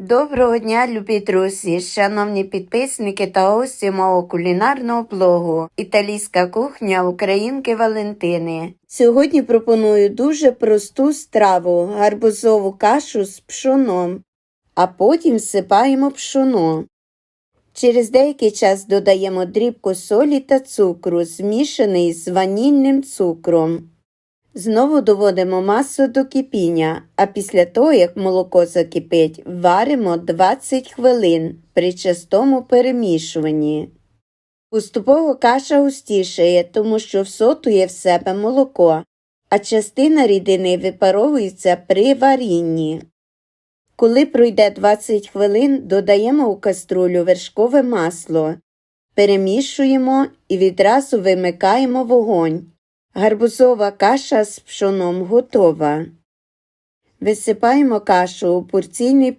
Доброго дня, любі друзі, шановні підписники та гості мого кулінарного блогу Італійська кухня Українки Валентини. Сьогодні пропоную дуже просту страву гарбузову кашу з пшоном, а потім всипаємо пшоно. Через деякий час додаємо дрібку солі та цукру, змішаний з ванільним цукром. Знову доводимо масу до кипіння, а після того, як молоко закипить, варимо 20 хвилин при частому перемішуванні. Поступово каша густішає, тому що всотує в себе молоко, а частина рідини випаровується при варінні. Коли пройде 20 хвилин, додаємо у каструлю вершкове масло, перемішуємо і відразу вимикаємо вогонь. Гарбузова каша з пшоном готова. Висипаємо кашу у порційний